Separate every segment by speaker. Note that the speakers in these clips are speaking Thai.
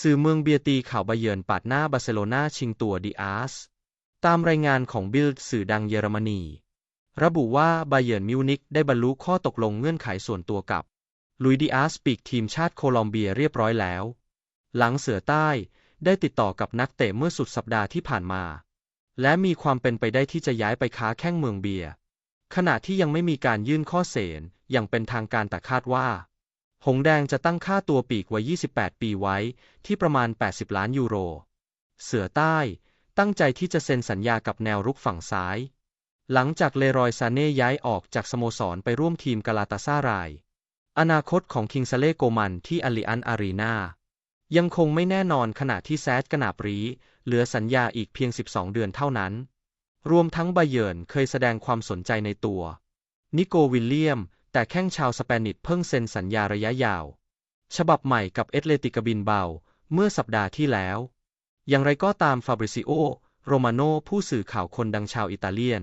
Speaker 1: สื่อเมืองเบียตีข่าวบาเยิร์นปาดหน้าบาร์เซโลนาชิงตัวดิอาสตามรายงานของบิลด์สื่อดังเยอรมนี ระบุว่าบาเยิร์นมิวนิกได้บรรลุข้อตกลงเงื่อนไขส่วนตัวกับลุยดิอาสปีกทีมชาติโคลอมเบียเรียบร้อยแล้ว หลังเสือใต้ได้ติดต่อกับนักเตะเมื่อสุดสัปดาห์ที่ผ่านมา และมีความเป็นไปได้ที่จะย้ายไปค้าแข้งเมืองเบีย ขณะที่ยังไม่มีการยื่นข้อเสนอย่างเป็นทางการแต่คาดว่า หงแดงจะตั้งค่าตัวปีกไวัย28 ปีไว้ ที่ประมาณ 80 ล้านยูโร เสือใต้ ตั้งใจที่จะเซ็นสัญญากับแนวรุกฝั่งซ้าย หลังจากเลรอยซาเน่ย้ายออกจากสโมสรไปร่วมทีมกาลาตาซาราย อนาคตของคิงซาเล่โกมันที่อาลีอันอารีนายังคงไม่แน่นอนขณะที่แซดกนาบรี เหลือสัญญาอีกเพียง 12 เดือนเท่านั้น รวมทั้งไบเยิร์นเคยแสดงความสนใจในตัว นิโกวิลเลียม แต่แข้งชาวสเปนิชเพิ่งเซ็นสัญญาระยะยาว ฉบับใหม่กับเอตเลติกบินเบา เมื่อสัปดาห์ที่แล้ว อย่างไรก็ตามฟาบริซิโอ โรมาโนผู้สื่อข่าวคนดังชาวอิตาเลียน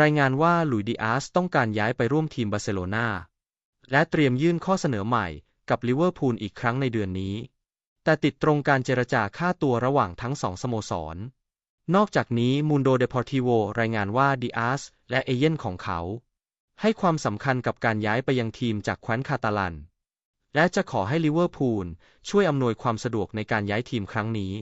Speaker 1: รายงานว่าลุยดิอาสต้องการย้ายไปร่วมทีมบาร์เซโลนาและเตรียมยื่นข้อเสนอใหม่กับลิเวอร์พูลอีกครั้งในเดือนนี้ แต่ติดตรงการเจรจาค่าตัวระหว่างทั้งสองสโมสร นอกจากนี้มูนโดเดพอร์ติโวรายงานว่าดิอาสและเอเย่นของเขา ให้ความสำคัญกับการย้ายไปยังทีมจากแคว้นคาตาลัน และจะขอให้ลิเวอร์พูลช่วยอำนวยความสะดวกในการย้ายทีมครั้งนี้